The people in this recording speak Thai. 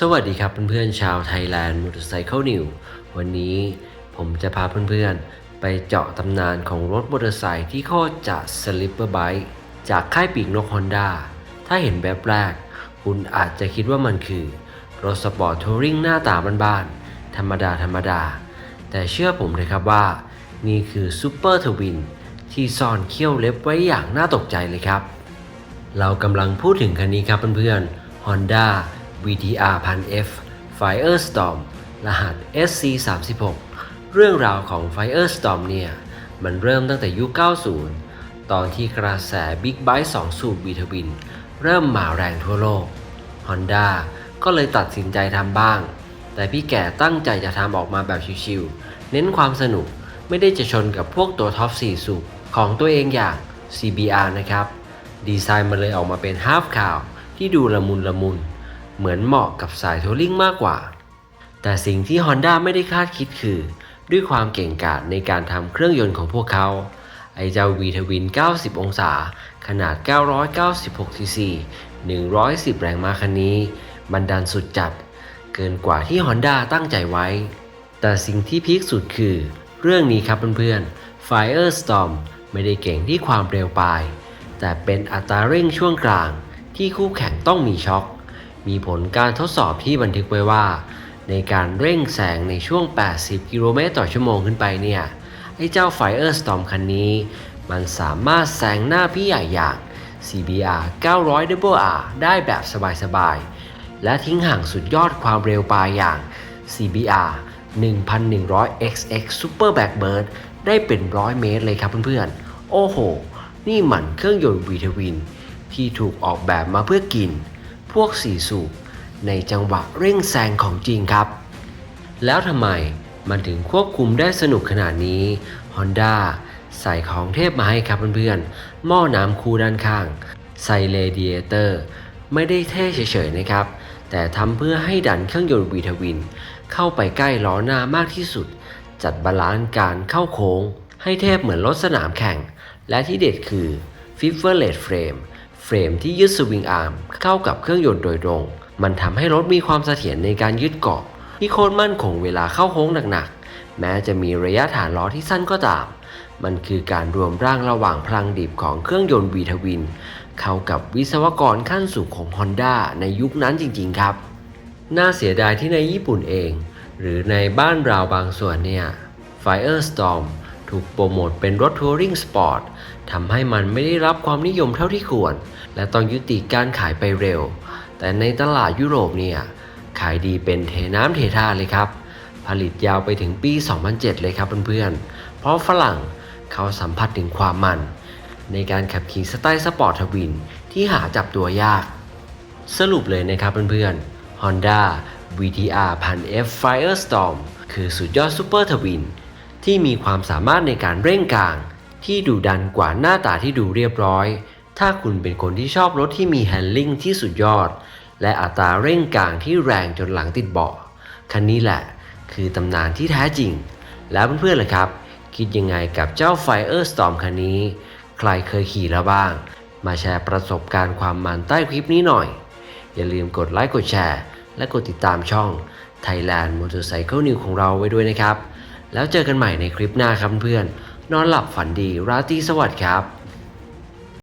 สวัสดีครับเพื่อนๆชาวไทยแลนด์มอเตอร์ไซค์นิววันนี้ผมจะพาเพื่อนๆ ไปเจาะตำนานของรถมอเตอร์ไซค์ที่โคตรจะสลิปเปอร์ไบค์จากค่ายปีกนกฮอนด้าถ้าเห็นแบบแรก คุณอาจจะคิดว่ามันคือ รถสปอร์ตทัวริงหน้าตาบ้านๆ ธรรมดาธรรมดา แต่เชื่อผมเลยครับว่า นี่คือซูเปอร์ทวินที่ซ่อนเขี้ยวเล็บไว้อย่างน่าตกใจเลยครับ เรากำลังพูดถึงคันนี้ครับเพื่อนๆ Honda VTR 1000F Firestorm รหัส SC 3 6 เรื่องราวของ Firestorm เนี่ย มันเริ่มตั้งแต่ยุค 90 ตอนที่กระแส Big Bike 2 สูบวีทวิน เริ่มมาแรงทั่วโลก Honda ก็เลยตัดสินใจทำบ้าง แต่พี่แก่ตั้งใจจะทำออกมาแบบชิวๆ เน้นความสนุก ไม่ได้จะชนกับพวกตัวท็อป 4 สูบของตัวเองอย่าง CBR นะครับ ดีไซน์มันเลยออกมาเป็นฮาฟคาวที่ดูละมุนละมุน เหมือนเหมาะกับสายทัวริงมากกว่า แต่สิ่งที่ Honda ไม่ได้คาดคิดคือ ด้วยความเก่งกาจในการทำเครื่องยนต์ของพวกเขา ไอเจ้า V ทวิน 90 องศา ขนาด 996 cc 110 แรงม้าคันนี้มันดันสุดจัด เกินกว่าที่ Honda ตั้งใจไว้ แต่สิ่งที่พีคสุดคือ เรื่องนี้ครับเพื่อนๆ Firestorm ไม่ได้เก่งที่ความเร็วปลาย แต่เป็นอัตราเร่งช่วงกลางที่คู่แข่งต้องมีช็อค มีผลการทดสอบที่บันทึกไว้ว่า ในการเร่งแสงในช่วง 80 กิโลเมตรต่อชั่วโมงขึ้นไปเนี่ย ไอ้เจ้า Firestorm คันนี้ มันสามารถแซงหน้าพี่ใหญ่อย่าง CBR 900 WR ได้แบบสบายๆ และทิ้งห่างสุดยอดความเร็วปลายอย่าง CBR 1100 XX Super Blackbird ได้เป็นร้อยเมตรเลยครับเพื่อนๆ โอ้โห นี่มันเครื่องยนต์วีทวิน ที่ถูกออกแบบมาเพื่อกิน วกสี่สูบในจังหวะเร่งแซงของจริงครับ แล้วทำไมมันถึงควบคุมได้สนุกขนาดนี้ Honda ใส่ของเทพมาให้ครับเพื่อนๆหม้อน้ำคูด้านข้าง ใส่เรเดียเตอร์ ไม่ได้เท่เฉยๆนะครับ แต่ทำเพื่อให้ดันเครื่องยนต์วีทวิน เข้าไปใกล้ล้อหน้ามากที่สุด จัดบาลานซ์การเข้าโค้ง ให้เทพเหมือนรถสนามแข่ง และที่เด็ดคือ f i f e r l e t Frame เฟรมที่ยึดสวิงอาร์มเข้ากับเครื่องยนต์โดยตรง มันทำให้รถมีความเสถียรในการยึดเกาะที่โคตรมั่นคงเวลาเข้าโค้งหนักๆ แม้จะมีระยะฐานล้อที่สั้นก็ตาม มันคือการรวมร่างระหว่างพลังดิบของเครื่องยนต์วีทวิน เข้ากับวิศวกรขั้นสูงของ Honda ในยุคนั้นจริงๆครับ น่าเสียดายที่ในญี่ปุ่นเอง หรือในบ้านเราบางส่วนเนี่ย Firestorm ถูกโปรโมทเป็นรถทัวริงสปอร์ตทำให้มันไม่ได้รับความนิยมเท่าที่ควร และต้องยุติการขายไปเร็ว แต่ในตลาดยุโรปเนี่ยขายดีเป็นเทน้ำเทท่าเลยครับ ผลิตยาวไปถึงปี 2007 เลยครับเพื่อนๆ เพราะฝรั่งเขาสัมผัสถึงความมัน ในการขับขี่สไตล์สปอร์ตทวินที่หาจับตัวยาก สรุปเลยนะครับเพื่อนๆ Honda VTR 1000F Firestorm คือสุดยอดซูเปอร์ทวิน ที่มีความสามารถในการเร่งกลาง ที่ดุดันกว่าหน้าตาที่ดูเรียบร้อย ถ้าคุณเป็นคนที่ชอบรถที่มีแฮนลิ่งที่สุดยอด และอัตราเร่งกลางที่แรงจนหลังติดเบาะคันนี้แหละ คือตำนานที่แท้จริง แล้วเพื่อนๆล่ะครับ คิดยังไงกับเจ้า Firestorm คันนี้ ใครเคยขี่แล้วบ้าง มาแชร์ประสบการณ์ความมันใต้คลิปนี้หน่อย อย่าลืมกดไลค์กดแชร์ และกดติดตามช่อง Thailand Motorcycle News ของเราไว้ด้วยนะครับ แล้วเจอกันใหม่ในคลิปหน้าครับเพื่อน นอนหลับฝันดี ราตรีสวัสดิ์ครับ